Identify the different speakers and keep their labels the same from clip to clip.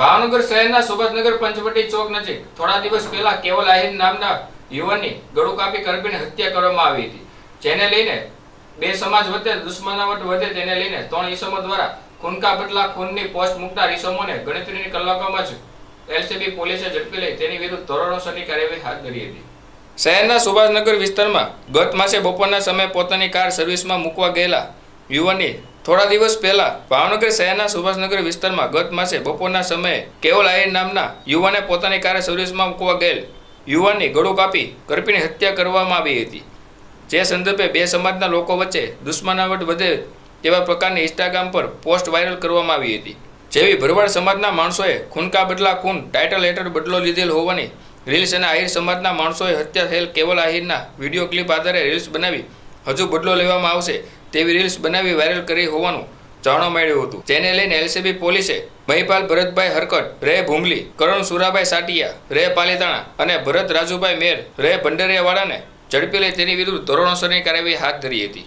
Speaker 1: ભાવનગર શહેરના સુભાષનગર પંચવટી ચોક નજીક થોડા દિવસ પહેલા કેવલ આહિર નામના યુવાનની ગળું કાપી કરપીને હત્યા કરવામાં આવી હતી. જેને લઈને બે સમાજ વચ્ચે દુશ્મનાવટ વધે તેને લઈને ત્રણ ઈસમો દ્વારા ખૂનકા બદલા ખૂનની પોસ્ટ મૂકનાર ઈસમોને ગણતરીની કલાકોમાં જ એલસીબી પોલીસે ઝડપી લઈ તેની વિરુદ્ધ ધોરણોસરની કાર્યવાહી હાથ ધરી હતી. શહેરના સુભાષનગર વિસ્તારમાં ગત માસે બપોરના સમયે પોતાની કાર સર્વિસમાં મૂકવા ગયેલા યુવાનની થોડા દિવસ પહેલા ભાવનગર શહેરના સુભાષનગર વિસ્તારમાં ગત માસે બપોરના સમયે કેવલ આહિર નામના યુવાને પોતાની કારે સર્વિસમાં મૂકવા ગયેલ યુવાનની ગળું કાપી કરપીની હત્યા કરવામાં આવી હતી. જે સંદર્ભે બે સમાજના લોકો વચ્ચે દુશ્મનાવટ વધે તેવા પ્રકારની ઇન્સ્ટાગ્રામ પર પોસ્ટ વાયરલ કરવામાં આવી હતી. જેવી ભરવાડ સમાજના માણસોએ ખૂનકા બદલા ખૂન ટાઇટલ હેઠળ બદલો લીધેલ હોવાની રીલ્સ અને આહિર સમાજના માણસોએ હત્યા થયેલ કેવલ આહિરના વીડિયો ક્લિપ આધારે રીલ્સ બનાવી હજુ બદલો લેવામાં આવશે તેવી રીલ્સ બનાવી વાયરલ કરી હોવાનું જાણવા મળ્યું હતું. જેને લઈને એલસીબી પોલીસે મહિપાલ ભરતભાઈ હરકટ, રે ભૂમલી, કરણ સુરાભાઈ સાટિયા, રે પાલીતાણા અને ભરત રાજુભાઈ મેર, રે ભંડરિયાવાળાને ઝડપી લઈ તેની વિરુદ્ધ ધોરણોસરની કાર્યવાહી હાથ ધરી હતી.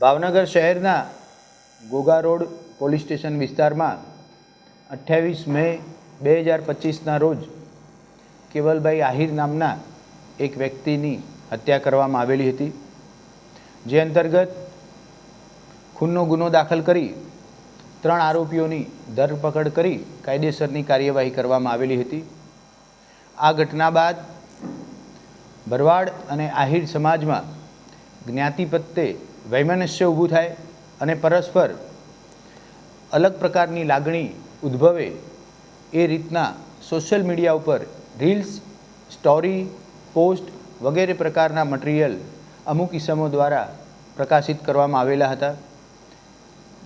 Speaker 2: ભાવનગર શહેરના ગોગા રોડ પોલીસ સ્ટેશન વિસ્તારમાં અઠ્યાવીસ મે બે હજાર પચીસના રોજ કેવલભાઈ આહિર નામના એક વ્યક્તિની હત્યા કરવામાં આવેલી હતી, જે અંતર્ગત ખૂનનો ગુનો દાખલ કરી ત્રણ આરોપીઓની ધરપકડ કરી કાયદેસરની કાર્યવાહી કરવામાં આવેલી હતી. આ ઘટના બાદ ભરવાડ અને આહિર સમાજમાં જ્ઞાતિ પ્રત્યે વૈમનસ્ય ઊભું થાય અને પરસ્પર અલગ પ્રકારની લાગણી ઉદ્ભવે એ રીતના સોશિયલ મીડિયા ઉપર રીલ્સ, સ્ટોરી, પોસ્ટ વગેરે પ્રકારના મટીરિયલ અમુક ઇસમો દ્વારા પ્રકાશિત કરવામાં આવેલા હતા.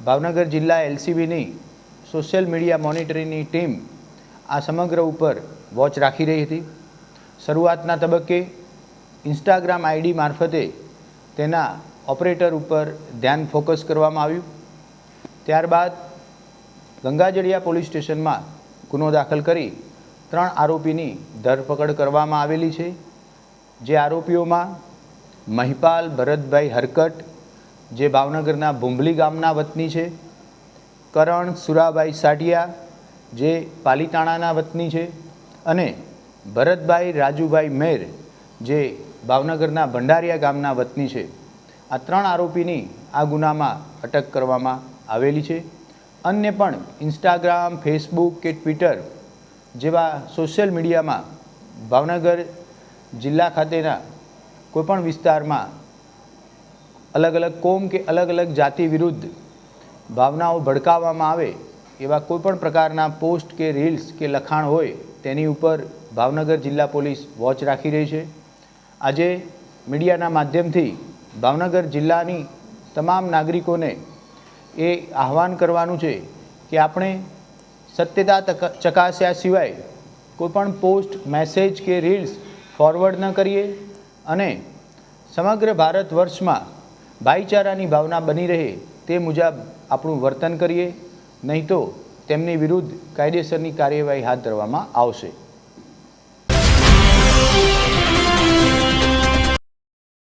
Speaker 2: ભાવનગર જિલ્લા એલસીબીની સોશિયલ મીડિયા મોનિટરિંગની ટીમ આ સમગ્ર ઉપર વોચ રાખી રહી હતી. શરૂઆતના તબક્કે ઇન્સ્ટાગ્રામ આઈડી મારફતે તેના ઓપરેટર ઉપર ધ્યાન ફોકસ કરવામાં આવ્યું. ત્યારબાદ ગંગાજળિયા પોલીસ સ્ટેશનમાં ગુનો દાખલ કરી ત્રણ આરોપીની ધરપકડ કરવામાં આવેલી છે. જે આરોપીઓમાં મહિપાલ ભરતભાઈ હરકટ, જે ભાવનગરના ભૂંભલી ગામના વતની છે. કરણ સુરાભાઈ સાટિયા જે પાલીતાણાના વતની છે. અને ભરતભાઈ રાજુભાઈ મેર, જે ભાવનગરના ભંડારિયા ગામના વતની છે. આ ત્રણ આરોપીની આ ગુનામાં અટક કરવામાં આવેલી છે. અન્ય પણ ઇન્સ્ટાગ્રામ ફેસબુક કે ટ્વિટર જેવા સોશિયલ મીડિયામાં ભાવનગર જિલ્લા ખાતેના કોઈપણ વિસ્તારમાં અલગ અલગ કોમ કે અલગ અલગ જાતિ વિરુદ્ધ ભાવનાઓ ભડકાવવામાં આવે એવા કોઈપણ પ્રકારના પોસ્ટ કે રીલ્સ કે લખાણ હોય તેની ઉપર ભાવનગર જિલ્લા પોલીસ વોચ રાખી રહી છે. આજે મીડિયાના માધ્યમથી ભાવનગર જિલ્લાની તમામ નાગરિકોને એ આહવાન કરવાનું છે કે આપણે સત્યતા ચકાસ્યા સિવાય કોઈપણ પોસ્ટ, મેસેજ કે રીલ્સ ફોરવર્ડ ન કરીએ અને સમગ્ર ભારત વર્ષમાં ભાઈચારાની ભાવના બની રહે તે મુજબ આપણું વર્તન કરીએ, નહીં તો તેમની વિરુદ્ધ કાયદેસરની કાર્યવાહી હાથ ધરવામાં આવશે.